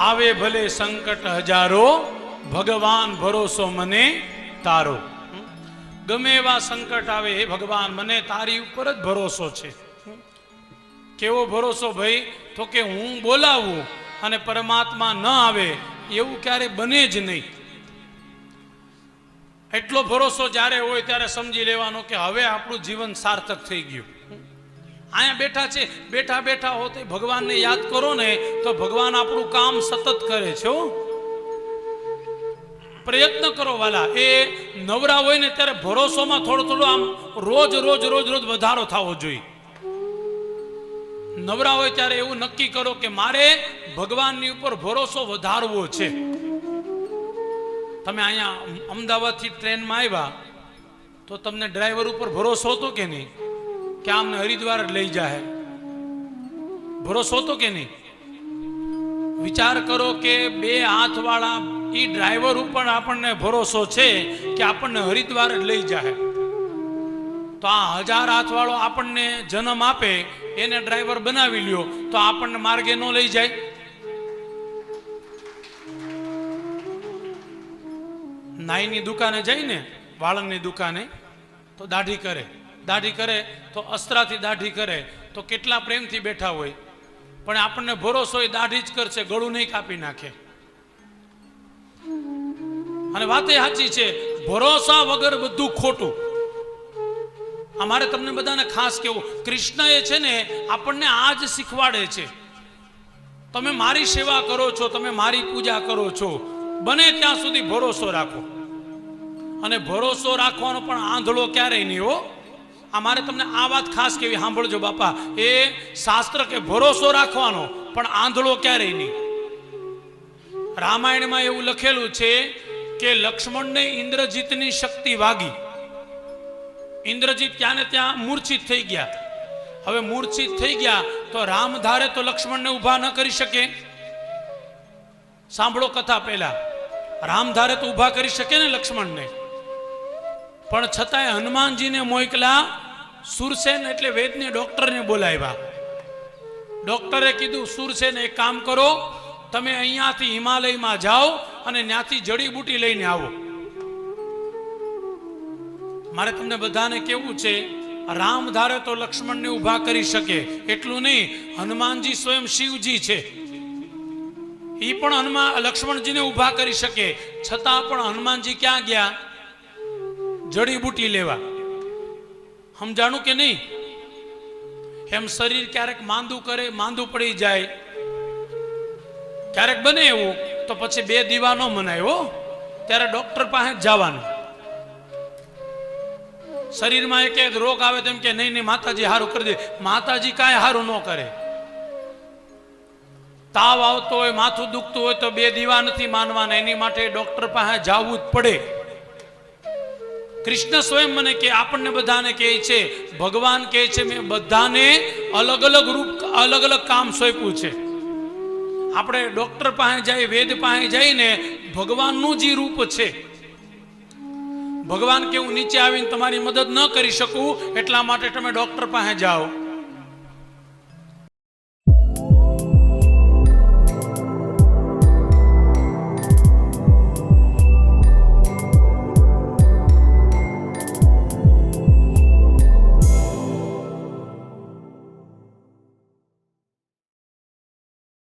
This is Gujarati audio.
આવે ભલે સંકટ હજારો, ભગવાન ભરોસો મને તારો. ગમે એવા સંકટ આવે હે ભગવાન, મને તારી ઉપર જ ભરોસો છે. કેવો ભરોસો ભાઈ? તો કે હું બોલાવું અને પરમાત્મા ન આવે, એવું ક્યારે બને જ નહીં. એટલો ભરોસો જ્યારે હોય ત્યારે સમજી લેવાનો કે હવે આપણું જીવન સાર્થક થઈ ગયું. અહીંયા બેઠા છે. બેઠા બેઠા હો તે ભગવાનને યાદ કરો ને તો ભગવાન આપણું કામ સતત કરે છે પ્રયત્ન કરો વાલા. એ નવરા હોય ને ત્યારે ભરોસોમાં થોડો થોડો આમ રોજ રોજ રોજ રોજ વધારો થવો જોઈએ. નવરા હોય ત્યારે એવું નક્કી કરો કે મારે ભગવાનની ઉપર ભરોસો વધારવો છે. તમે અહીંયા અમદાવાદથી ટ્રેનમાં આવ્યા તો તમને ડ્રાઈવર ઉપર ભરોસો હતો કે નહીં? કે આમને હરિદ્વાર લઈ જાય ભરોસો તો કે નહીં? વિચાર કરો કે બે હાથવાળા એ ડ્રાઈવર ઉપર આપણને ભરોસો છે કે આપણને હરિદ્વાર લઈ જાય તો આ હજાર હાથવાળો આપણને જન્મ આપે, એને ડ્રાઈવર બનાવી લ્યો, તો આપણને માર્ગે ન લઈ જાય. નાઈની દુકાને જઈને વાળંદની દુકાને તો દાઢી કરે. દાઢી કરે તો અસ્ત્રાથી દાઢી કરે, તો કેટલા પ્રેમથી બેઠા હોય. પણ આપણને ભરોસો એ દાઢી જ કરશે, ગળું નહીં કાપી નાખે. અને વાત એ સાચી છે, ભરોસા વગર બધું ખોટું. અમારે તમને બધાને ખાસ કેવું, કૃષ્ણ એ છે ને, આપણને આ જ શીખવાડે છે. તમે મારી સેવા કરો છો, તમે મારી પૂજા કરો છો, બને ત્યાં સુધી ભરોસો રાખો. અને ભરોસો રાખવાનો પણ આંધળો ક્યારેય નહીં હો. આ મારે તમને આ વાત ખાસ કેવી સાંભળજો બાપા. એ શાસ્ત્ર કે ભરોસો રાખવાનો, પણ આંધળો ક્યારેય નહીં. રામાયણમાં એવું લખેલું છે કે લક્ષ્મણને ઇન્દ્રજીતની શક્તિ વાગી. ઇન્દ્રજીત ત્યાં ને ત્યાં મૂર્છિત થઈ ગયા. હવે મૂર્છિત થઈ ગયા તો રામ ધારે તો લક્ષ્મણને ઊભા ન કરી શકે. સાંભળો કથા પહેલા. રામ ધારે તો ઊભા કરી શકે ને લક્ષ્મણને. પણ છતાંય હનુમાનજીને મોકલા સુરસેન એટલે વેદને ડોક્ટરને બોલાવ્યા. ડોક્ટરે કીધું સુરસેન એક કામ કરો, તમે અહીંયાથી હિમાલયમાં જાઓ અને ત્યાંથી જડીબુટી લઈને આવો. મારે તમને બધાને કેવું છે, રામ ધારે તો લક્ષ્મણને ઊભા કરી શકે, એટલું નહીં, હનુમાનજી સ્વયં શિવજી છે. એ પણ હનુમાન લક્ષ્મણજીને ઊભા કરી શકે, છતાં પણ હનુમાનજી ક્યાં ગયા? જડીબુટી લેવા. સમજાણું કે નહીં? એમ શરીર ક્યારેક માંદું કરે, માંદું પડી જાય. ક્યારેક બને એવું, તો પછી બે દીવા ન મનાય ત્યારે ડોક્ટર પાસે જવાનું. શરીરમાં એક એક રોગ આવે તેમ કે, નહીં નહીં, માતાજી સારું કરી દે. માતાજી કાંઈ સારું ન કરે. તાવ આવતો હોય, માથું દુખતું હોય તો બે દીવા નથી માનવાના, એની માટે ડોક્ટર પાસે જવું જ પડે. કૃષ્ણ સ્વયં મને કે, આપણને બધાને કહે છે, ભગવાન કહે છે, મેં બધાને અલગ અલગ રૂપ, અલગ અલગ કામ સોંપ્યું છે. આપણે ડોક્ટર પાસે જઈએ, વેદ પાસે જઈને ભગવાનનું જે રૂપ છે. ભગવાન કે હું નીચે આવીને તમારી મદદ ન કરી શકું, એટલા માટે તમે ડોક્ટર પાસે જાઓ.